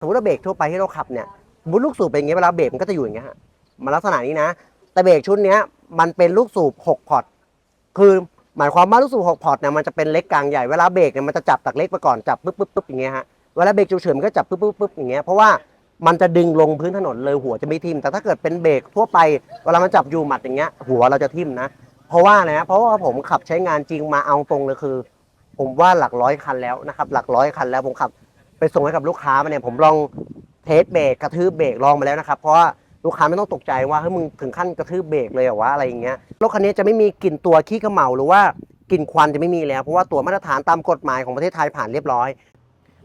สมมติว่าเบรกทั่วไปที่เราขับเนี่ยสมมติลูกสูบเป็นอย่างเงี้ยเวลาเบรกมันก็จะอยู่อย่างเงี้ยฮะมันลักษณะนี้นะ แต่เบรกชุดเนี้ยมันเป็นลูกสูบ6พอร์ตคือหมายความว่าลูกสูบ6พอร์ตเนี่ยมันจะเป็นเล็กกลางใหญ่เวลาเบรกเนี่ยมันจะจับจากเล็กไปก่อนจับปุ๊บปุ๊บปุ๊บอย่างเงี้ยฮะเวลาเบรกฉุกเฉินมันก็จับปุ๊บปุ๊บปุ๊บอย่างเงี้ยเพราะว่ามันจะดึงลงพื้นถนนเลยหัวจะไม่ทิ่มแต่ถ้าเกิดเป็นเบรกทั่วไปเวลามันจับอยู่หมัดอย่างเงี้ยหัวเราจะทิ่มนะ เพราะว่าไรนะ เพราะว่าผมขับใช้งานจริงมาเอาตรงเลยคือ ผมว่าหลักร้อยคันแล้วนะครับ หลักร้อยคันแล้วผมขับ ไปส่งให้กับลูกค้ามาเนี่ยผมลองเทสเบรกกระทืบเบรกลองมาแล้วนะครับ เพราะว่าลูกค้าไม่ต้องตกใจว่าเฮ้ยมึงถึงขั้นกระทืบเบรกเลยเหรอวะอะไรอย่างเงี้ยรถคันนี้จะไม่มีกลิ่นตัวขี้เขมเหลาหรือว่ากลิ่นควันจะไม่มีแล้วเพราะว่าตัวมาตรฐานตามกฎหมายของประเทศไทยผ่านเรียบร้อย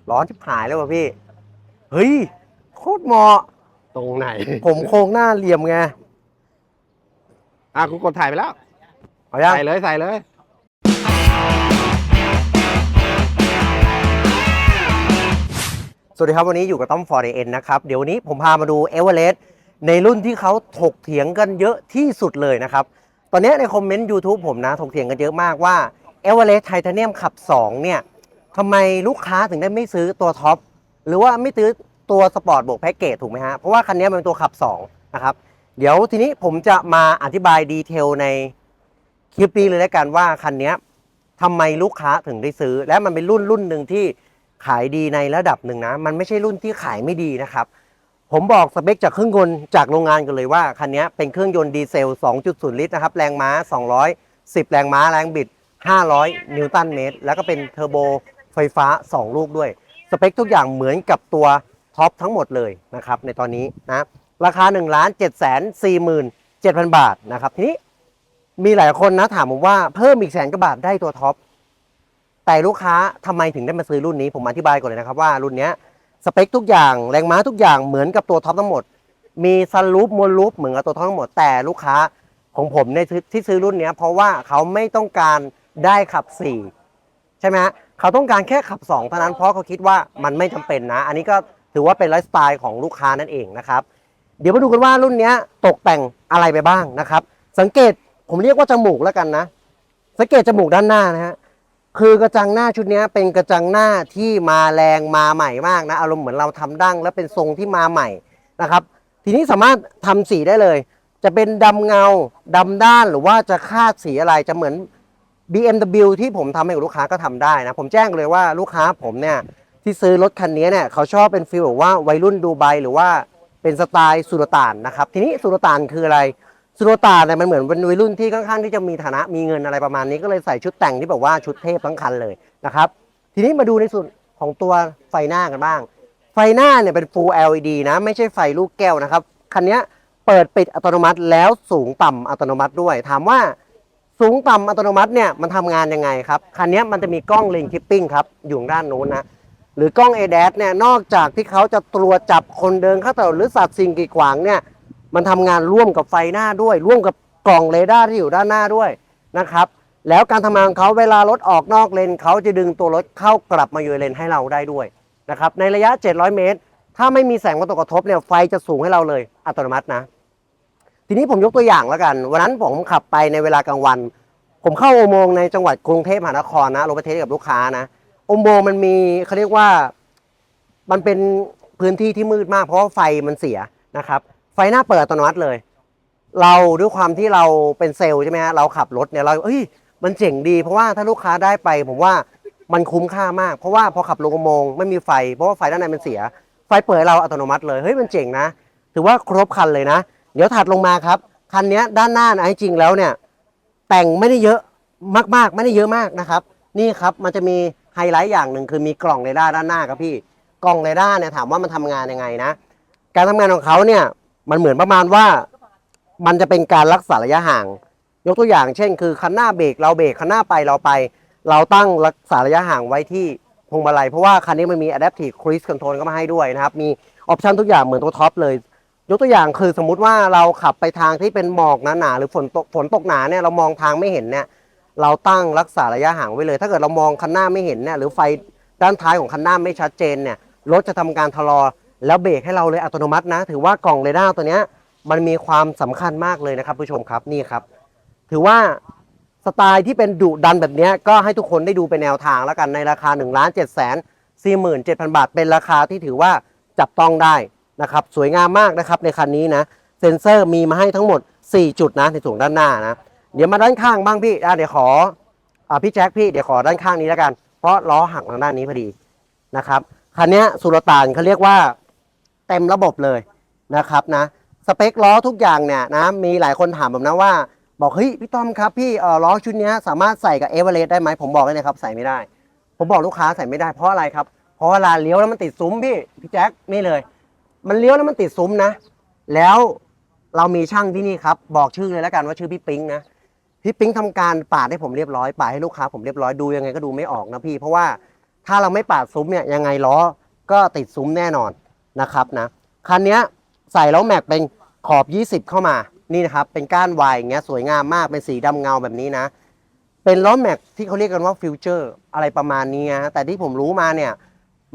ร้อนชิบหายแล้วว่ะพี่เฮ้ยโคตรเหมาะ ตรงไหน ผมโครงหน้าเหลี่ยมไงอะกูกดถ่ายไปแล้วเอายัง ใส่เลยใส่เลย สวัสดีครับวันนี้อยู่กับต้อมฟอร์ดเอ็นนะครับ เดี๋ยววันนี้ผมพามาดูเอเวอเรสต์ในรุ่นที่เขาถกเถียงกันเยอะที่สุดเลยนะครับ ตอนนี้ในคอมเมนต์ YouTube ผมนะ ถกเถียงกันเยอะมากว่าเอเวอเรสต์ไทเทเนียมขับ 2 เนี่ยทำไมลูกค้าถึงได้ไม่ซื้อตัวท็อป หรือว่าไม่ซื้อตัวสปอร์ตบวกแพ็กเกจถูกไหมฮะ เพราะว่าคันนี้มันเป็นตัวขับ 2 นะครับ เดี๋ยวทีนี้ผมจะมาอธิบายดีเทลในคลิปนี้เลยแล้วกันว่าคันนี้ทำไมลูกค้าถึงได้ซื้อ และมันเป็นรุ่นรุ่นหนึ่งที่ ขายดีในระดับหนึ่งนะ มันไม่ใช่รุ่นที่ขายไม่ดีนะครับ ผมบอกสเปคจากเครื่องยนต์จากโรงงานกันเลยว่า คันนี้เป็นเครื่องยนต์ดีเซล 2.0 ลิตรนะครับ แรงม้า 210 แรงม้า แรงบิด 500 นิวตันเมตร แล้วก็เป็นเทอร์โบไฟฟ้า 2 ลูกด้วย สเปคทุกอย่างเหมือนกับตัวท็อปทั้งหมดเลยนะครับ ในตอนนี้นะ ราคา 1 7 4 7 0 0 0 บาทนะครับ ทีนี้มีหลายคนนะถามผมว่าเพิ่มอีกแสนกว่าบาทได้ตัวท็อป แต่ลูกค้าทำไมถึงได้มาซื้อรุ่นนี้ผมอธิบายก่อนเลยนะครับว่ารุ่นนี้สเปคทุกอย่างแรงม้าทุกอย่างเหมือนกับตัวท็อปทั้งหมด มีซันรูปมวลรูปเหมือนกับตัวท็อปทั้งหมด แต่ลูกค้าของผมในที่ซื้อรุ่นนี้เพราะว่าเขาไม่ต้องการได้ขับ 4 ใช่ไหมฮะเขาต้องการแค่ขับ2เท่านั้นเพราะเขาคิดว่ามันไม่จำเป็นนะ อันนี้ก็ถือว่าเป็นไลฟ์สไตล์ของลูกค้านั่นเองนะครับเดี๋ยวมาดูกันว่ารุ่นนี้ตกแต่งอะไรไปบ้างนะครับ สังเกตผมเรียกว่าจมูกแล้วกันนะ สังเกตจมูกด้านหน้านะฮะ คือกระจังหน้าชุดนี้เป็นกระจังหน้าที่มาแรงมาใหม่มากนะอารมณ์เหมือนเราทำดั้งแล้วเป็นทรงที่มาใหม่นะครับ ทีนี้สามารถทำสีได้เลย จะเป็นดำเงาดำด้านหรือว่าจะคาดสีอะไรจะเหมือน BMW ที่ผมทำให้กับลูกค้าก็ทำได้นะ ผมแจ้งเลยว่าลูกค้าผมเนี่ยที่ซื้อรถคันนี้เนี่ยเขาชอบเป็นฟีลแบบว่าวัยรุ่นดูไบหรือว่าเป็นสไตล์สุลต่านนะครับ ทีนี้สุลต่านคืออะไร สุโรตาเนี่ยมันเหมือนเป็นวัยรุ่นที่ค่อนข้างที่จะมีฐานะมีเงินอะไรประมาณนี้ก็เลยใส่ชุดแต่งที่แบบว่าชุดเทพทั้งคันเลยนะครับ ทีนี้มาดูในส่วนของตัวไฟหน้ากันบ้าง ไฟหน้าเนี่ยเป็น Full LED นะไม่ใช่ไฟลูกแก้วนะครับคันนี้เปิดปิดอัตโนมัติแล้วสูงต่ำอัตโนมัติด้วย ถามว่าสูงต่ำอัตโนมัติเนี่ยมันทำงานยังไงครับคันนี้มันจะมีกล้องเลนคิปปิ้งครับอยู่ด้านโน้นนะหรือกล้อง a d a s เนี่ยนอกจากที่เขาจะตรวจจับคนเดินเข้าถนนหรือสัตว์สิ่งกีดขวางเนี่ย มันทำงานร่วมกับไฟหน้าด้วย ร่วมกับกล่องเรดาร์ที่อยู่ด้านหน้าด้วยนะครับ แล้วการทำงานของเขาเวลารถออกนอกเลนเขาจะดึงตัวรถเข้ากลับมาอยู่เลนให้เราได้ด้วยนะครับในระยะ 700 เมตร ถ้าไม่มีแสงมาตกกระทบเนี่ยไฟจะสูงให้เราเลยอัตโนมัตินะ ทีนี้ผมยกตัวอย่างแล้วกัน วันนั้นผมขับไปในเวลากลางวัน ผมเข้าอุโมงค์ในจังหวัดกรุงเทพมหานครนะลงไปเทสกับลูกค้านะอุโมงค์มันมีเขาเรียกว่ามันเป็นพื้นที่ที่มืดมากเพราะว่าไฟมันเสียนะครับ ไฟหน้าเปิดอัตโนมัติเลย เราด้วยความที่เราเป็นเซลล์ใช่ไหมฮะเราขับรถเนี่ยเราเฮ้ยมันเจ๋งดีเพราะว่าถ้าลูกค้าได้ไปผมว่ามันคุ้มค่ามาก เพราะว่าพอขับลงอุโมงค์ไม่มีไฟ เพราะว่าไฟด้านในมันเสีย ไฟเปิดเราอัตโนมัติเลยเฮ้ยมันเจ๋งนะ ถือว่าครบคันเลยนะ เดี๋ยวถัดลงมาครับคันนี้ด้านหน้านะจริงแล้วเนี่ย แต่งไม่ได้เยอะมากๆ ไม่ได้เยอะมากนะครับ นี่ครับมันจะมีไฮไลท์อย่างหนึ่งคือมีกล่องเรดาร์ด้านหน้าครับพี่กล่องเรดาร์เนี่ยถามว่ามันทำงานยังไงนะ การทำงานของเขาเนี่ย มันเหมือนประมาณว่า มันจะเป็นการรักษาระยะห่าง ยกตัวอย่างเช่น คือคันหน้าเบรกเราเบรกคันหน้าไปเราไป เราตั้งรักษาระยะห่างไว้ที่พวงมาลัย เพราะว่าคันนี้มันมี adaptive cruise control ก็มาให้ด้วยนะครับ มีออปชันทุกอย่างเหมือนตัวท็อปเลย ยกตัวอย่างคือสมมุติว่าเราขับไปทางที่เป็นหมอกหนาๆหรือฝนตกฝนตกหนาเนี่ยเรามองทางไม่เห็นเนี่ยเราตั้งรักษาระยะห่างไว้เลย ถ้าเกิดเรามองคันหน้าไม่เห็นเนี่ยหรือไฟด้านท้ายของคันหน้าไม่ชัดเจนเนี่ยรถจะทำการชะลอ แล้วเบรกให้เราเลยอัตโนมัตินะ ถือว่ากล่องเรดาร์ตัวเนี้ยมันมีความสำคัญมากเลยนะครับผู้ชมครับนี่ครับ ถือว่าสไตล์ที่เป็นดุดันแบบนี้ก็ให้ทุกคนได้ดูเป็นแนวทางแล้วกันในราคา1นึ่งล้านเจ็ดแสนสี่หมื่นเจ็ดพันบาท เป็นราคาที่ถือว่าจับต้องได้นะครับสวยงามมากนะครับในคันนี้นะเซ็นเซอร์มีมาให้ทั้งหมด 4 จุดนะในส่วนด้านหน้านะเดี๋ยวมาด้านข้างบ้างพี่เดี๋ยวขออ่าพี่แจ็คพี่เดี๋ยวขอด้านข้างนี้แล้วกัน เพราะล้อหักทางด้านนี้พอดีนะครับคันนี้สุลต่านเขาเรียกว่า เต็มระบบเลยนะครับนะสเปคล้อทุกอย่างเนี่ยนะมีหลายคนถามผมนะว่า บอกเฮ้ยพี่ต้อมครับพี่เออล้อชุดนี้สามารถใส่กับเอเวอเรสต์ได้ไหมผมบอกเลยนะครับใส่ไม่ได้ ผมบอกลูกค้าใส่ไม่ได้เพราะอะไรครับเพราะเวลาเลี้ยวแล้วมันติดซุ้มพี่พี่แจ็คนี่เลย มันเลี้ยวแล้วมันติดซุ้มนะ แล้วเรามีช่างที่นี่ครับบอกชื่อเลยแล้วกันว่าชื่อพี่ปิ๊งนะพี่ปิ๊งทำการปาดให้ผมเรียบร้อยปาดให้ลูกค้าผมเรียบร้อยดูยังไงก็ดูไม่ออกนะพี่ เพราะว่าถ้าเราไม่ปาดซุ้มเนี่ยยังไงล้อก็ติดซุ้มแน่นอน นะครับนะคันนี้ใส่แล้วแม็กเป็นขอบ 20 เข้ามานี่นะครับเป็นก้านวายอย่างเงี้ยสวยงามมากเป็นสีดำเงาแบบนี้นะ เป็นล้อแม็กที่เขาเรียกกันว่าฟิวเจอร์อะไรประมาณนี้นะแต่ที่ผมรู้มาเนี่ย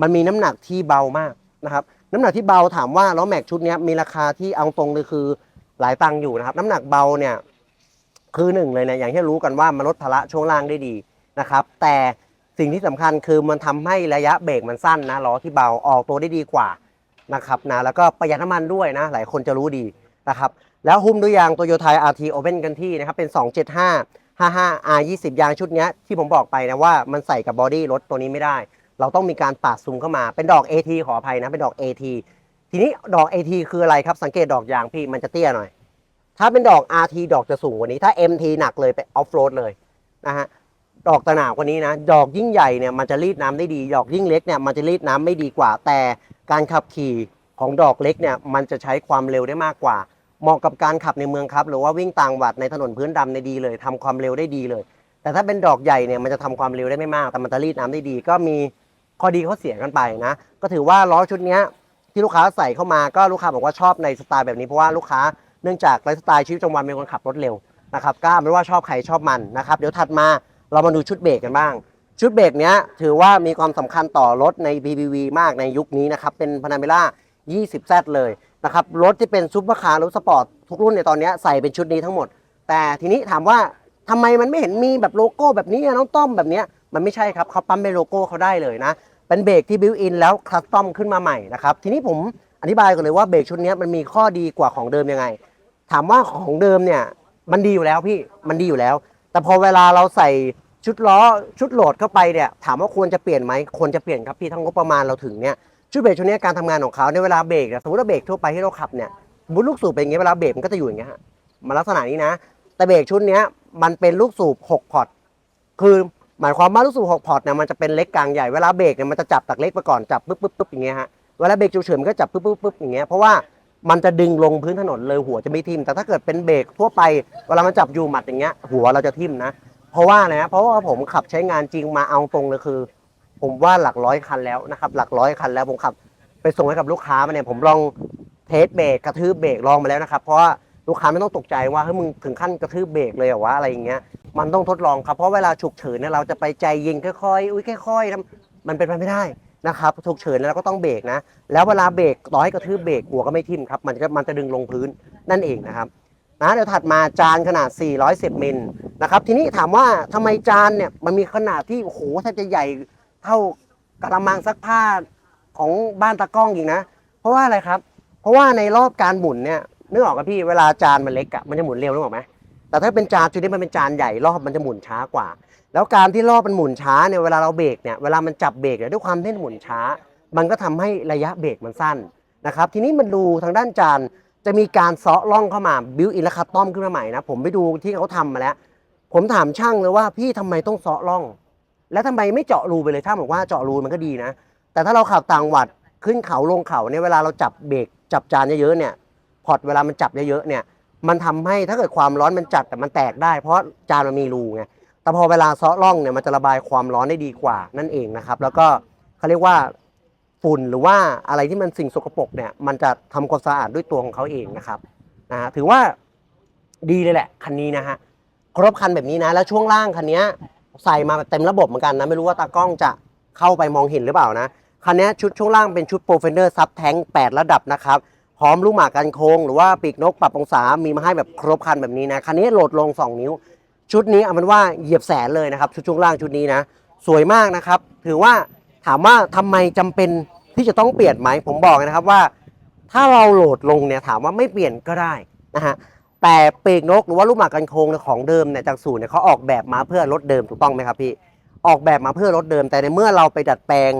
มันมีน้ำหนักที่เบามากนะครับน้ำหนักที่เบาถามว่าล้อแม็กชุดนี้มีราคาที่เอาตรงเลยคือหลายตังค์อยู่นะครับ น้ำหนักเบาเนี่ยคือหนึ่งเลยเนี่ยอย่างที่รู้กันว่ามันลดภาระช่วงล่างได้ดีนะครับ แต่สิ่งที่สำคัญคือมันทำให้ระยะเบรกมันสั้นนะล้อที่เบาออกตัวได้ดีกว่า นะครับนะแล้วก็ประหยัดน้ำมันด้วยนะ หลายคนจะรู้ดีนะครับแล้วหุ้มด้วยยางโตโยต้า RT Open กันที่นะครับเป็น 275 55 R 20ยางชุดนี้ที่ผมบอกไปนะว่ามันใส่กับบอดี้รถตัวนี้ไม่ได้ เราต้องมีการปาดซูมเข้ามาเป็นดอก AT ขออภัยนะเป็นดอก AT ทีนี้ดอก AT คืออะไรครับสังเกตดอกยางพี่มันจะเตี้ยหน่อย ถ้าเป็นดอก RT ดอกจะสูงกว่านี้ ถ้า MT หนักเลยไปออฟโรดเลยนะฮะ ดอกตะหนาวกว่านี้นะ ดอกยิ่งใหญ่เนี่ยมันจะรีดน้ำได้ดี ดอกยิ่งเล็กเนี่ยมันจะรีดน้ำไม่ดีกว่า แต่การขับขี่ของดอกเล็กเนี่ยมันจะใช้ความเร็วได้มากกว่า เหมาะกับการขับในเมืองครับ หรือว่าวิ่งต่างหวัดในถนนพื้นดำในดีเลยทำความเร็วได้ดีเลย แต่ถ้าเป็นดอกใหญ่เนี่ยมันจะทำความเร็วได้ไม่มาก แต่มันจะรีดน้ำได้ดี ก็มีข้อดีข้อเสียกันไปนะ ก็ถือว่าล้อชุดนี้ที่ลูกค้าใส่เข้ามาก็ลูกค้าบอกว่าชอบในสไตล์แบบนี้เพราะว่าลูกค้าเนื่องจากไลฟ์สไตล์ชีวิตประจำวันเป็นคนขับรถเร็วนะครับก็ไม่ว่าชอบใครชอบมันนะครับ เดี๋ยวถัดมา เรามาดูชุดเบรกกันบ้าง ชุดเบรกเนี้ยถือว่ามีความสำคัญต่อรถใน PPV มากในยุคนี้นะครับ เป็นพานาเมล่า 20Z เลยนะครับ รถที่เป็นซุปเปอร์คาร์รถสปอร์ตทุกรุ่นในตอนนี้ใส่เป็นชุดนี้ทั้งหมด แต่ทีนี้ถามว่าทำไมมันไม่เห็นมีแบบโลโก้แบบนี้อะน้องต้อมแบบนี้มันไม่ใช่ครับเขาปั๊มเป็นโลโก้เขาได้เลยนะเป็นเบรกที่บิวอินแล้วคัสตอมขึ้นมาใหม่นะครับทีนี้ผมอธิบายก่อนเลยว่าเบรกชุดนี้มันมีข้อดีกว่าของเดิมยังไง ถามว่าของเดิมเนี่ยมันดีอยู่แล้วพี่มันดีอยู่แล้ว แต่พอเวลาเราใส่ชุดล้อชุดโหลดเข้าไปเนี่ยถามว่าควรจะเปลี่ยนไหมควรจะเปลี่ยนครับพี่ทั้งงบประมาณเราถึงเนี่ยชุดเบรกชุดนี้การทำงานของเขาในยเวลาเบรกเนี่ยสมมติว่าเบรกทั่วไปที่เราขับเนี่ยสมมติลูกสูบเป็นอย่างเงี้ยเวลาเบรกมันก็จะอยู่อย่างเงี้ยฮะมันลักษณะนี้นะ แต่เบรกชุดนี้มันเป็นลูกสูบ6พอร์ตคือหมายความว่าลูกสูบ6พอร์ตเนี่ยมันจะเป็นเล็กกลางใหญ่เวลาเบรกเนี่ยมันจะจับตักเล็กไปก่อนจับปึ๊บปึ๊บปึ๊บอย่างเงี้ยฮะเวลาเบรกฉุกเฉินมันก็จับปึ๊บปึ๊บปึ๊บอย่างเงี้ยเพราะว่า มันจะดึงลงพื้นถนนเลยหัวจะไม่ทิ่มแต่ถ้าเกิดเป็นเบรกทั่วไปเวลามันจับอยู่หมัดอย่างเงี้ย หัวเราจะทิ่มนะ เพราะว่านะเพราะว่าผมขับใช้งานจริงมาเอาตรงเลยคือ ผมว่าหลักร้อยคันแล้วนะครับหลักร้อยคันแล้วผมขับ ไปส่งให้กับลูกค้ามาเนี่ยผมลองเทสเบรกกระทืบเบรกลองมาแล้วนะครับเพราะว่าลูกค้าไม่ต้องตกใจว่าเฮ้ยมึงถึงขั้นกระทืบเบรกเลยเหรอวะอะไรอย่างเงี้ยมันต้องทดลองครับเพราะเวลาฉุกเฉินเนี่ยเราจะไปใจเย็นค่อยๆอุ้ยค่อยๆทำมันเป็นไปไม่ได้ นะครับฉุกเฉินแล้วก็ต้องเบรกนะ แล้วเวลาเบรกต่อให้กระทืบเบรกหัวก็ไม่ทิ่มครับ มันจะมันจะดึงลงพื้นนั่นเองนะครับนะเดี๋ยวถัดมาจานขนาด 410มิลนะครับทีนี้ถามว่าทำไมจานเนี่ยมันมีขนาดที่โอ้โหแทบจะใหญ่เท่ากระมังซักผ้าของบ้านตากล้องอีกนะ เพราะว่าอะไรครับ เพราะว่าในรอบการหมุนเนี่ยนึกออกกับพี่เวลาจานมันเล็กอะมันจะหมุนเร็วนึกออกไหมแต่ถ้าเป็นจานชุดนี้มันเป็นจานใหญ่รอบมันจะหมุนช้ากว่า แล้วการที่รอมันหมุนช้าเนี่ยเวลาเราเบรกเนี่ยเวลามันจับเบรกเนี่ยด้วยความที่หมุนช้า มันก็ทำให้ระยะเบรกมันสั้นนะครับทีนี้มันดูทางด้านจานจะมีการเซาะล่องเข้ามาบิวอินและคัตตอมขึ้นมาใหม่นะผมไปดูที่เขาทำมาแล้ว ผมถามช่างเลยว่าพี่ทำไมต้องเซาะล่อง แล้วทำไมไม่เจาะรูไปเลยช่างบอกว่าเจาะรูมันก็ดีนะ แต่ถ้าเราขับต่างวัดขึ้นเขาลงเขาเนี่ยเวลาเราจับเบรกจับจานเยอะๆเนี่ยพอร์ตเวลามันจับเยอะๆเนี่ยมันทำให้ถ้าเกิดความร้อนมันจัดแต่มันแตกได้ เพราะจานมันมีรูไง แต่พอเวลาเซาะร่องเนี่ยมันจะระบายความร้อนได้ดีกว่านั่นเองนะครับ แล้วก็เขาเรียกว่าฝุ่นหรือว่าอะไรที่มันสิ่งสกปรกเนี่ยมันจะทำความสะอาดด้วยตัวของเขาเองนะครับนะถือว่าดีเลยแหละคันนี้นะฮะครบคันแบบนี้นะ แล้วช่วงล่างคันนี้ใส่มาเต็มระบบเหมือนกันนะไม่รู้ว่าตากล้องจะเข้าไปมองเห็นหรือเปล่านะคันนี้ชุดช่วงล่างเป็นชุดโปรเฟนเดอร์ซับแท้ง8ระดับนะครับพร้อมลูกหมากกันโค้งหรือว่าปีกนกปรับองศามีมาให้แบบครบคันแบบนี้นะคันนี้โหลดลง 2 นิ้ว ชุดนี้เอาเป็นว่าเหยียบแสนเลยนะครับ ชุดช่วงล่างชุดนี้นะ สวยมากนะครับ ถือว่าถามว่าทำไมจำเป็นที่จะต้องเปลี่ยนไหมผมบอกนะครับว่า ถ้าเราโหลดลงเนี่ยถามว่าไม่เปลี่ยนก็ได้นะฮะแต่ปีกนกหรือว่าลูกหมากกันโคงของเดิมเนี่ยจากศูนย์เนี่ยเขาออกแบบมาเพื่อรถเดิมถูกต้องไหมครับพี่ออกแบบมาเพื่อรถเดิม แต่ในเมื่อเราไปดัดแปลง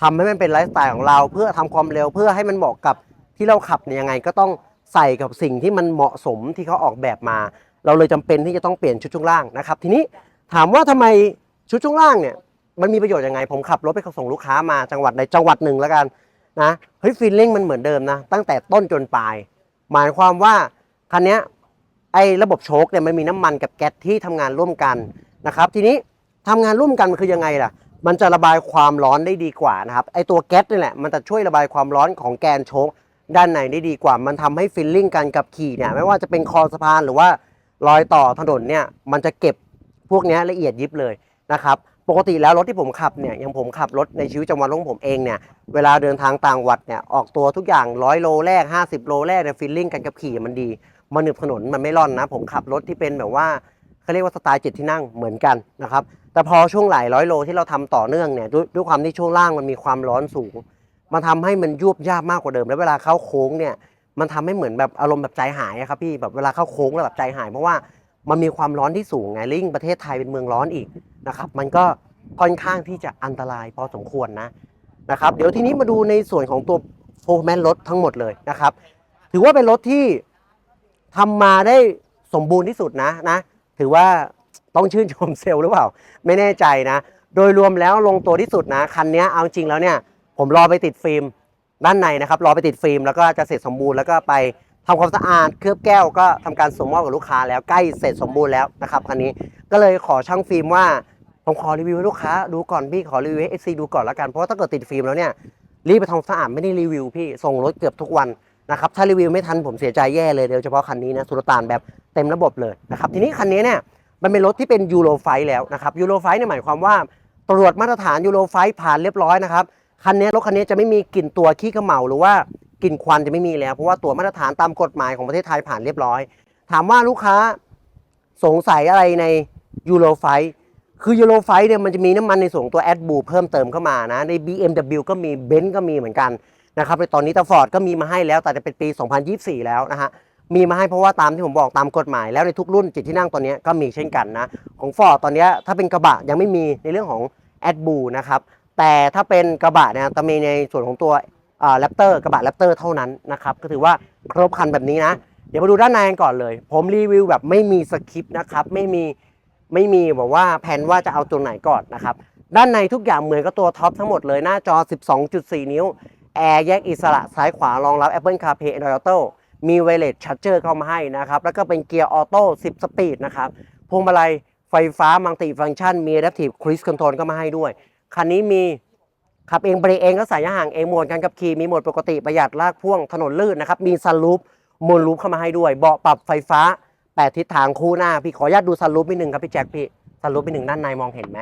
ทำให้มันเป็นไลฟ์สไตล์ของเรา เพื่อทำความเร็วเพื่อให้มันเหมาะกับที่เราขับเนี่ยยังไงก็ต้องใส่กับสิ่งที่มันเหมาะสมที่เขาออกแบบมา เราเลยจำเป็นที่จะต้องเปลี่ยนชุดช่วงล่างนะครับ ทีนี้ถามว่าทำไมชุดช่วงล่างเนี่ยมันมีประโยชน์ยังไง ผมขับรถไปส่งลูกค้ามาจังหวัดใดจังหวัดหนึ่งแล้วกันนะเฮ้ยฟีลลิ่งมันเหมือนเดิมนะ ตั้งแต่ต้นจนปลาย หมายความว่าคันนี้ไอ้ระบบโชคเนี่ยมันมีน้ำมันกับแก๊สที่ทำงานร่วมกันนะครับ ทีนี้ทำงานร่วมกันมันคือยังไงล่ะ มันจะระบายความร้อนได้ดีกว่านะครับไอ้ตัวแก๊สนี่แหละมันจะช่วยระบายความร้อนของแกนโชคด้านในได้ดีกว่า มันทำให้ฟีลลิ่งการขับขี่เนี่ยไม่ว่าจะเป็นคอสะพานหรือว่า รอยต่อถนนเนี่ยมันจะเก็บพวกนี้ละเอียดยิบเลยนะครับปกติแล้วรถที่ผมขับเนี่ยอย่างผมขับรถในชีวิตประจำวันของผมเองเนี่ยเวลาเดินทางต่างวัดเนี่ยออกตัวทุกอย่างร้อยโลแรก 50 โลแรกเนี่ยฟีลลิ่งการขับขี่มันดีมันหนึบถนนมันไม่ร่อนนะ ผมขับรถที่เป็นแบบว่าเขาเรียกว่าสไตล์เจ็ดที่นั่งเหมือนกันนะครับแต่พอช่วงหลายร้อยโลที่เราทำต่อเนื่องเนี่ยด้วยด้วยความที่ช่วงล่างมันมีความร้อนสูง มันทำให้มันยุบยาบมากกว่าเดิม แล้วเวลาเข้าโค้งเนี่ย มันทำให้เหมือนแบบอารมณ์แบบใจหายอะครับพี่แบบเวลาเข้าโค้งแล้วแบบใจหาย เพราะว่ามันมีความร้อนที่สูงไงลิงประเทศไทยเป็นเมืองร้อนอีกนะครับ มันก็ค่อนข้างที่จะอันตรายพอสมควรนะนะครับ เดี๋ยวทีนี้มาดูในส่วนของตัวโฟร์แมนรถทั้งหมดเลยนะครับ ถือว่าเป็นรถที่ทำมาได้สมบูรณ์ที่สุดนะนะ ถือว่าต้องชื่นชมเซลล์หรือเปล่า ไม่แน่ใจนะ โดยรวมแล้วลงตัวที่สุดนะ คันนี้เอาจริงแล้วเนี่ย ผมรอไปติดฟิล์ม ด้านในนะครับรอไปติดฟิล์มแล้วก็จะเสร็จสมบูรณ์แล้วก็ไปทำความสะอาดเคลือบแก้วก็ทำการส่งมอบกับลูกค้าแล้วใกล้เสร็จสมบูรณ์แล้วนะครับคันนี้ก็เลยขอช่างฟิล์มว่าผมขอรีวิวให้ลูกค้าดูก่อนพี่ขอรีวิวให้เอซีดูก่อนแล้วกันเพราะว่าถ้าเกิดติดฟิล์มแล้วเนี่ยรีบไปทำความสะอาดไม่ได้รีวิวพี่ส่งรถเกือบทุกวันนะครับถ้ารีวิวไม่ทันผมเสียใจแย่เลยโดยเฉพาะคันนี้นะสุลต่านแบบเต็มระบบเลยนะครับทีนี้คันนี้เนี่ยมันเป็นรถที่เป็นยูโรไฟแล้วนะครับยูโรไฟเนี่ยหมายความว่าตรวจมาตรฐานยูโรไฟผ่านเรียบร้อยนะครับ คันนี้รถคันนี้จะไม่มีกลิ่นตัวขี้เขมเหลาหรือว่ากลิ่นควันจะไม่มีแล้วเพราะว่าตัวมาตรฐานตามกฎหมายของประเทศไทยผ่านเรียบร้อย ถามว่าลูกค้าสงสัยอะไรในยูโรไฟคือยูโรไฟเนี่ยมันจะมีน้ำมันในส่วนของตัวแอดบูเพิ่มเติมเข้ามานะ ใน BMW ก็มีเบนซ์ก็มีเหมือนกันนะครับในตอนนี้ตาฟอร์ดก็มีมาให้แล้วแต่จะเป็นปี 2024 แล้วนะฮะมีมาให้เพราะว่าตามที่ผมบอกตามกฎหมาย แล้วในทุกรุ่นจิตที่นั่งตอนนี้ก็มีเช่นกันนะ ของฟอร์ดตอนนี้ถ้าเป็นกระบะยังไม่มีในเรื่องของแอดบูนะครับ แต่ถ้าเป็นกระบะเนี่ยจะมีในส่วนของตัวแรปเตอร์กระบะแรปเตอร์เท่านั้นนะครับก็ถือว่าครบคันแบบนี้นะ เดี๋ยวมาดูด้านในกันก่อนเลย ผมรีวิวแบบไม่มีสคริปต์นะครับไม่มีไม่มีแบบว่าแผนว่าจะเอาตัวไหนก่อนนะครับด้านในทุกอย่างเหมือนกับตัวท็อปทั้งหมดเลยหน้าจอ 12.4 นิ้วแอร์แยกอิสระซ้ายขวารองรับ Apple CarPlay Android Auto มี Wireless Charger เข้ามาให้นะครับ แล้วก็เป็นเกียร์ออโต้ 10 สปีดนะครับ พวงมาลัยไฟฟ้ามัลติฟังก์ชัน มี Adaptive Cruise Control ก็มาให้ด้วย คันนี้มีขับเองเบรเองก็สายยางห่างเองหมดการขับขี่มีหมดปกติประหยัดลากพ่วงถนนลื่นนะครับมีซันรูปมนรูปเข้ามาให้ด้วย เบาะปรับไฟฟ้า8ทิศทางคู่หน้าพี่ขออนุญาตดูซันรูปนิดนึงครับพี่แจ็คพี่ซันรูปนิดนึงด้านในมองเห็นไหม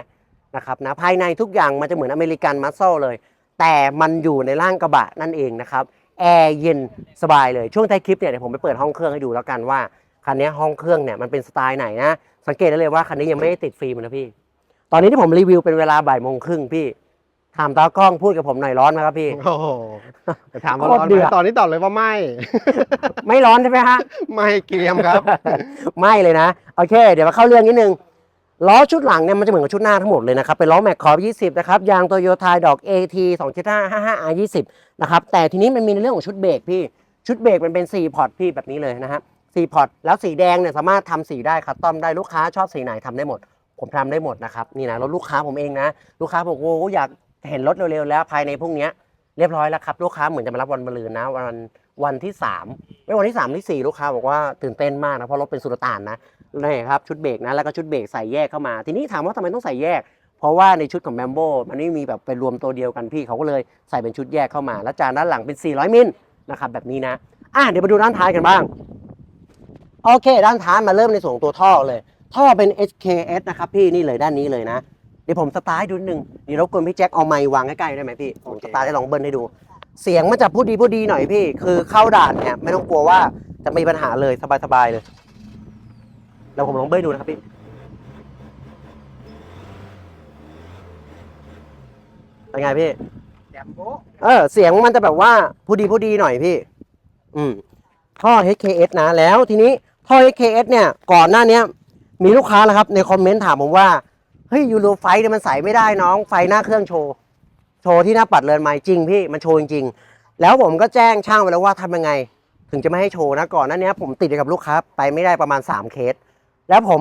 นะครับนะภายในทุกอย่างมันจะเหมือนอเมริกันมัสเซลเลย แต่มันอยู่ในร่างกระบะนั่นเองนะครับแอร์เย็นสบายเลยช่วงท้ายคลิปเนี่ยเดี๋ยวผมไปเปิดห้องเครื่องให้ดูแล้วกันว่าคันนี้ห้องเครื่องเนี่ยมันเป็นสไตล์ไหนนะสังเกตได้เลยว่าคันนี้ยังไม่ได้ติดฟิล์มนะพี่ ตอนนี้ที่ผมรีวิวเป็นเวลาบ่ายโมงครึ่งพี่ ถามตากล้องพูดกับผมหน่อยร้อนไหมครับพี่ โอ้โหไปถามว่าโคร้ตรอนเดืไหอมดตอนนี้ตอบเลยว่าไม่ ไม่ร้อนใช่ไหมฮะ ไม่เกรียมครับ ไม่เลยนะ โอเค เดี๋ยวมาเข้าเรื่องนิดนึง ล้อชุดหลังเนี่ยมันจะเหมือนกับชุดหน้าทั้งหมดเลยนะครับ เป็นล้อแม็กคอร์บ20 นะครับ ยางโตโยต้าดอก AT 2.5 55 R 20 นะครับ แต่ทีนี้มันมีในเรื่องของชุดเบรกพี่ ชุดเบรกมันเป็น4พอร์ตพี่แบบนี้เลยนะฮะ4พอร์ตแล้วสีแดงเนี่ยสามารถทำสีได้คัสตอมได้ลูกค้าชอบสีไหนทำได้หมด ผมทำได้หมดนะครับนี่นะรถลูกค้าผมเองนะ ลูกค้าบอกโอ้อยากเห็นรถเร็วๆแล้วภายในพรุ่งเนี้ยเรียบร้อยแล้วครับลูกค้าเหมือนจะมารับวันมะรืนนะวันวันที่สามไม่วันที่สามที่สี่ลูกค้าบอกว่าตื่นเต้นมากนะเพราะรถเป็นสุลต่านนะนี่ครับชุดเบรกนะแล้วก็ชุดเบรกใส่แยกเข้ามา ทีนี้ถามว่าทำไมต้องใส่แยก เพราะว่าในชุดของแบมโบมันไม่มีแบบเป็นรวมตัวเดียวกันพี่เขาก็เลยใส่เป็นชุดแยกเข้ามา แล้วจานด้านหลังเป็น 400 มิลนะครับแบบนี้นะอะเดี๋ยวมาดูด้านท้ายกันบ้างโอเค ด้านท้ายมาเริ่มในส่วนของตัวท่อเลย ท่อเป็น HKS นะครับพี่นี่เลยด้านนี้เลยนะ เดี๋ยวผมสตาร์ทให้ดูนิดนึงเดี๋ยวรบกวนพี่แจ็คเอาไมค์วางใกล้ๆได้ไหมพี่ผมโอเคสตาร์ทให้ลองเบิ้ลให้ดู เสียงมันจะพูดดีพูดดีหน่อยพี่ คือเข้าด่านเนี่ยไม่ต้องกลัวว่าจะมีปัญหาเลยสบายๆเลยแล้วผมลองเบิ้ลดูนะครับพี่เป็นไงพี่แเออเสียงมันจะแบบว่าผู้ดีผู้ดีหน่อยพี่ อืมท่อ HKS นะแล้วทีนี้ท่อ HKS เนี่ยก่อนหน้าเนี้ย มีลูกค้าแล้วครับในคอมเมนต์ถามผมว่า เฮ้ยยูโรไฟเนี่ยมันใส่ไม่ได้น้องไฟหน้าเครื่องโชว์ โชว์ที่หน้าปัดเรือนไม้จริงพี่มันโชว์จริงๆ แล้วผมก็แจ้งช่างไปแล้วว่าทำยังไง ถึงจะไม่ให้โชว์นะก่อนหน้าเนี้ยผมติดกับลูกค้าไปไม่ได้ประมาณ 3 เคส แล้วผม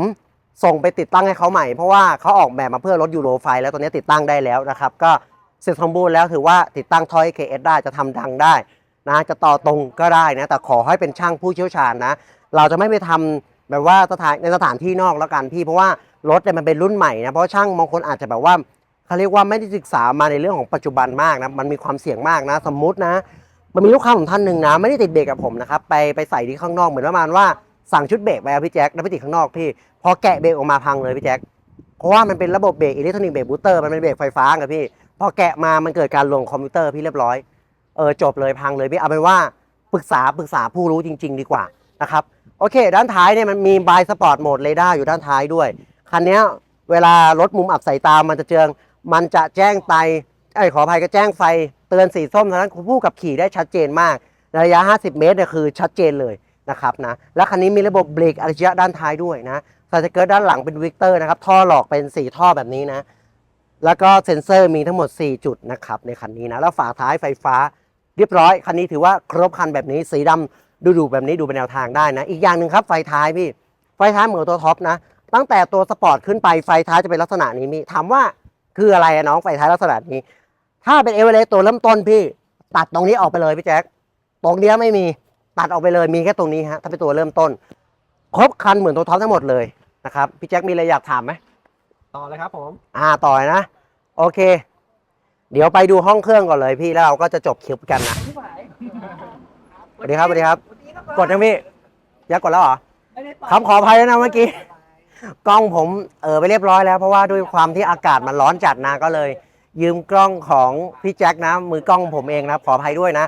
ส่งไปติดตั้งให้เขาใหม่ เพราะว่าเขาออกแบบมาเพื่อลดยูโรไฟแล้วตอนนี้ติดตั้งได้แล้วนะครับก็เสร็จสมบูรณ์แล้วถือว่าติดตั้งท่อ HKS ได้จะทำดังได้นะจะต่อตรงก็ได้นะแต่ขอให้เป็นช่างผู้เชี่ยวชาญนะ เราจะไม่ไปทำ แบบว่าสถานในสถานที่นอกแล้วกันพี่ เพราะว่ารถเนี่ยมันเป็นรุ่นใหม่นะเพราะช่างบางคนอาจจะแบบว่าเขาเรียกว่าไม่ได้ศึกษามาในเรื่องของปัจจุบันมากนะมันมีความเสี่ยงมากนะ สมมุตินะ มันมีลูกค้าของท่านหนึ่งนะ ไม่ได้ติดเบรกกับผมนะครับไปไปใส่ที่ข้างนอกเหมือนประมาณว่าสั่งชุดเบรกไปพี่แจ็คแล้วไปติดข้างนอกพี่พอแกะเบรกออกมาพังเลยพี่แจ็คเพราะว่ามันเป็นระบบเบรกอิเล็กทรอนิกส์เบรกบูสเตอร์มันเป็นเบรกไฟฟ้าไงพี่พอแกะมามันเกิดการลงคอมพิวเตอร์พี่เรียบร้อยเออจบเลยพังเลยพี่เอาเป็นว่าปรึกษาปรึกษาผู้รู้จริง ๆ ดีกว่านะครับ โอเค ด้านท้ายเนี่ยมันมีบายสปอร์ตโหมดเรดาร์อยู่ด้านท้ายด้วย คันนี้เวลารถมุมอับสายตามันจะเจือง มันจะแจ้งไตไอ้ขออภัยก็แจ้งไฟเตือนสีส้มเท่านั้นผู้กับขี่ได้ชัดเจนมากระยะ 50 เมตรเนี่ยคือชัดเจนเลยนะครับนะ และคันนี้มีระบบเบรกอัจฉริยะด้านท้ายด้วยนะสายสเกิร์ด้านหลังเป็นวิกเตอร์นะครับท่อหลอกเป็น4ท่อแบบนี้นะ แล้วก็เซ็นเซอร์มีทั้งหมด 4 จุดนะครับในคันนี้นะแล้วฝาท้ายไฟฟ้าเรียบร้อยคันนี้ถือว่าครบคันแบบนี้สีดำ ดูๆแบบนี้ดูเป็นแนวทางได้นะ อีกอย่างหนึ่งครับไฟท้ายพี่ ไฟท้ายเหมือนตัวท็อปนะ ตั้งแต่ตัวสปอร์ตขึ้นไปไฟท้ายจะเป็นลักษณะนี้มีถามว่าคืออะไรอะน้องไฟท้ายลักษณะนี้ ถ้าเป็นเอเวอเรสต์ตัวเริ่มต้นพี่ ตัดตรงนี้ออกไปเลยพี่แจ๊คตรงเนี้ยไม่มีตัดออกไปเลยมีแค่ตรงนี้ฮะถ้าเป็นตัวเริ่มต้น ครบคันเหมือนตัวท็อปทั้งหมดเลยนะครับพี่แจ็คมีอะไรอยากถามไหมต่อเลยครับผม อ่าต่อยนะ โอเค เดี๋ยวไปดูห้องเครื่องก่อนเลยพี่แล้วเราก็จะจบคลิปกันนะส วัสดีครับสวัสดีครับ กดยังพี่ยักกดแล้วเหรอครับขออภัยนะเมื่อกี้ กล้องผมเออไปเรียบร้อยแล้ว เพราะว่าด้วยความที่อากาศมันร้อนจัดนะก็เลย ยืมกล้องของพี่แจ็คนะ มือกล้องผมเองนะขออภัยด้วยนะ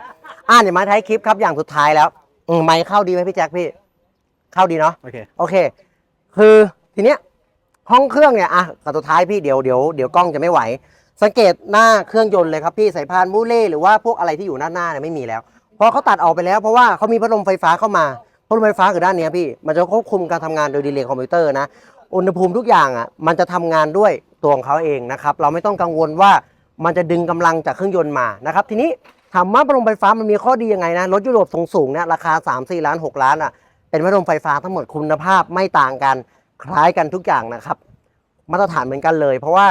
อ่าเดี๋ยวมาท้ายคลิปครับอย่างสุดท้ายแล้วอืมไมค์เข้าดีไหมพี่แจ็คพี่ เข้าดีเนาะโอเคโอเค คือทีเนี้ยห้องเครื่องเนี่ยอะกับสุดท้ายพี่เดี๋ยวเดี๋ยวเดี๋ยวกล้องจะไม่ไหว สังเกตหน้าเครื่องยนต์เลยครับพี่สายพานมูเล่หรือว่าพวกอะไรที่อยู่หน้าหน้าเนี่ยไม่มีแล้วเพราะเขาตัดออกไปแล้วเพราะว่าเขามีพัดลมไฟฟ้าเข้ามาพัดลมไฟฟ้าคือด้านนี้พี่มันจะควบคุมการทำงานโดยดีเลย์คอมพิวเตอร์นะอุณหภูมิทุกอย่างอะมันจะทำงานด้วยตัวของเขาเองนะครับเราไม่ต้องกังวลว่ามันจะดึงกำลังจากเครื่องยนต์มานะครับทีนี้ถามว่าพัดลมไฟฟ้ามันมีข้อดียังไงนะรถยุโรปสูงๆเนี่ยราคา 3 4 ล้าน 6 ล้านอะเป็นพัดลมไฟฟ้าทั้งหมดคุณภาพไม่ต่างกันคล้ายกันทุกอย่างนะครับ มาตรฐานเหมือนกันเลย เพราะว่า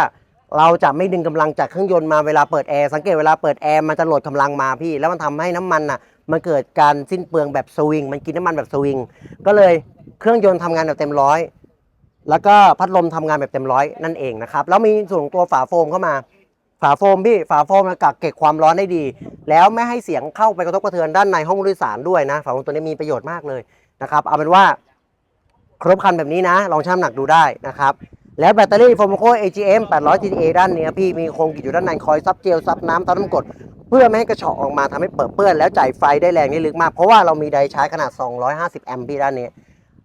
เราจะไม่ดึงกำลังจากเครื่องยนต์มาเวลาเปิดแอร์สังเกตเวลาเปิดแอร์มันจะโหลดกำลังมาพี่ แล้วมันทำให้น้ำมันอะมันเกิดการสิ้นเปลืองแบบสวิง มันกินน้ำมันแบบสวิง ก็เลยเครื่องยนต์ทำงานแบบเต็มร้อย แล้วก็พัดลมทำงานแบบเต็มร้อยนั่นเองนะครับ แล้วมีส่วนของตัวฝาโฟมเข้ามา ฝาโฟมพี่ ฝาโฟมกักเก็บความร้อนได้ดี แล้วไม่ให้เสียงเข้าไปกระทบกระเทือนด้านในห้องผู้โดยสารด้วยนะ ฝาโฟมตัวนี้มีประโยชน์มากเลยนะครับ เอาเป็นว่าครบคันแบบนี้นะ ลองชั่งหนักดูได้นะครับ แล้วแบตเตอรี่โฟมโค AGM 800 TTA ด้านเนี้ยพี่มีโครงกิจอยู่ด้านในคอยซับเจลซับน้ำซับน้ำกรดเพื่อไม่ให้กระเฉาะออกมาทำให้เปิดเปื้อน แล้วจ่ายไฟได้แรงได้ลึกมาก เพราะว่าเรามีไดชาร์จขนาด 250 แอมป์พี่ด้านนี้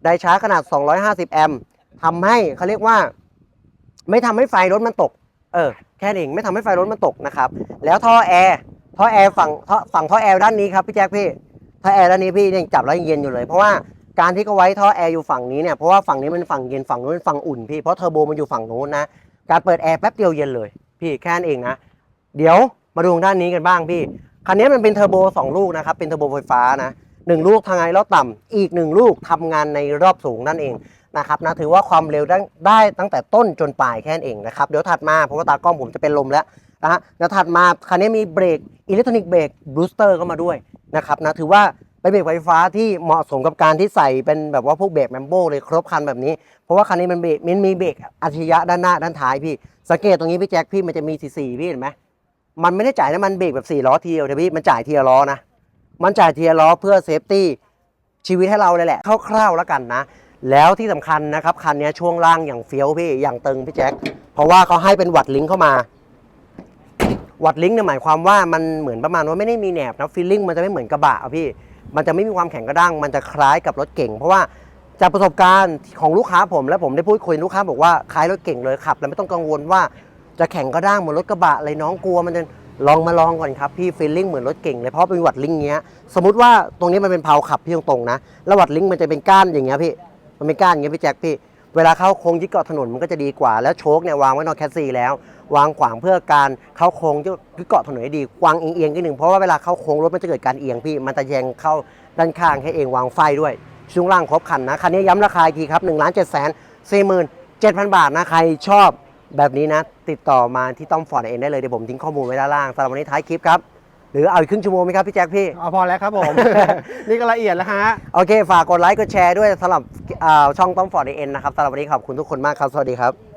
ไดชาร์จขนาด 250 แอมป์ทำให้เขาเรียกว่า ไม่ทำให้ไฟรถมันตก เออ แค่นั้เองไม่ทำให้ไฟรถมันตกนะครับ แล้วท่อแอร์ ท่อแอร์ฝั่งท่อฝั่งท่อแอร์ด้านนี้ครับพี่แจ็คพี่ ท่อแอร์ด้านนี้พี่ยังจับแล้วยังเย็นอยู่เลย เพราะว่า การที่เขาไว้ท่อแอร์อยู่ฝั่งนี้เนี่ยเพราะว่าฝั่งนี้มันฝั่งเย็นฝั่งนู้นเป็นฝั่งอุ่นพี่เพราะเทอร์โบมันอยู่ฝั่งนู้นนะการเปิดแอร์แป๊บเดียวเย็นเลย พี่แค่นั้นเองนะ เดี๋ยวมาดูทางด้านนี้กันบ้างพี่คันนี้มันเป็นเทอร์โบสองลูกนะครับเป็นเทอร์โบไฟฟ้านะหนึ่งลูกทางไงรอบต่ำอีกหนึ่งลูกทำงานในรอบสูงนั่นเองนะครับนะถือว่าความเร็วได้ได้ตั้งแต่ต้นจนปลายแค่นั้นเองนะครับเดี๋ยวถัดมาเพราะว่าตากล้องผมจะเป็นลมแล้วนะฮะเดี๋ยวถัดมาคันนี้มีเบรกอิเล็กทรอนิกส์เบรกบลูสเตอร์เข้ามาด้วยนะครับนะถือว่า เป็นเบรกไฟฟ้าที่เหมาะสมกับการที่ใส่เป็นแบบว่าพวกเบรกแมมโบเลยครบคันแบบนี้ เพราะว่าคันนี้มันเบรกมันมีเบรกอัจฉริยะด้านหน้าด้านท้ายพี่ สังเกตตรงนี้พี่แจ็คพี่มันจะมีสีสีพี่เห็นไหมมันไม่ได้จ่ายน้ำมันเบรกแบบ4ล้อทีเดียวนะพี่มันจ่ายทีละล้อนะ มันจ่ายทีละล้อเพื่อเซฟตี้ชีวิตให้เราเลยแหละคร่าวๆแล้วกันนะ แล้วที่สำคัญนะครับคันนี้ช่วงล่างอย่างเฟี้ยวพี่อย่างตึงพี่แจ็คเพราะว่าเขาให้เป็นวัดลิงเข้ามาวัดลิงเนี่ยหมายความว่ามันเหมือนประมาณว่าไม่ได้มีแหนบนะฟีลลิ่งมันจะไม่เหมือนกระบะพี่ มันจะไม่มีความแข็งกระด้าง มันจะคล้ายกับรถเก่ง เพราะว่าจากประสบการณ์ของลูกค้าผม และผมได้พูดคุยลูกค้าบอกว่าคล้ายรถเก่งเลยขับ แล้วไม่ต้องกังวลว่าจะแข็งกระด้างเหมือนรถกระบะอะไรน้องกลัวมันจะลองมาลองก่อนครับพี่ฟีลลิ่งเหมือนรถเก่งเลยเพราะเป็นวัดลิงเงี้ยสมมติว่าตรงนี้มันเป็นเพาขับพี่ตรงๆนะแล้ววัดลิงมันจะเป็นก้านอย่างเงี้ยพี่มันเป็นก้านอย่างเงี้ยพี่แจ็คพี่ เวลาเข้าโค้งยึดเกาะถนนมันก็จะดีกว่า แล้วโชคเนี่ยวางไว้นอกแคสซีแล้ว วางขวางเพื่อการเข้าโค้งยึดเกาะถนนให้ดีวางเอียงๆนิดหนึ่งเพราะว่าเวลาเข้าโค้งรถมันจะเกิดการเอียงพี่มันจะแยงเข้าด้านข้างให้เองวางไฟด้วยช่วงล่างครบคันนะคันนี้ย้ำราคาอีกทีครับ1นึ่งล้านเจ็ดแสนสี่หมื่นเจ็ดพันบาทนะใครชอบแบบนี้นะ ติดต่อมาที่ต้อมฟอร์ดเองได้เลยเดี๋ยวผมทิ้งข้อมูลไว้ด้านล่างสำหรับวันนี้ท้ายคลิปครับ หรือเอาอีกครึ่งชั่วโมงไหมครับพี่แจ็คพี่ เอาพอแล้วครับผม นี่ก็ละเอียดแล้วฮะ โอเค ฝากกดไลค์กดแชร์ด้วยสำหรับอ่าช่องต้อมฟอร์ดเอ็นนะครับสำหรับวันนี้ขอบคุณทุกคนมากครับ สวัสดีครับ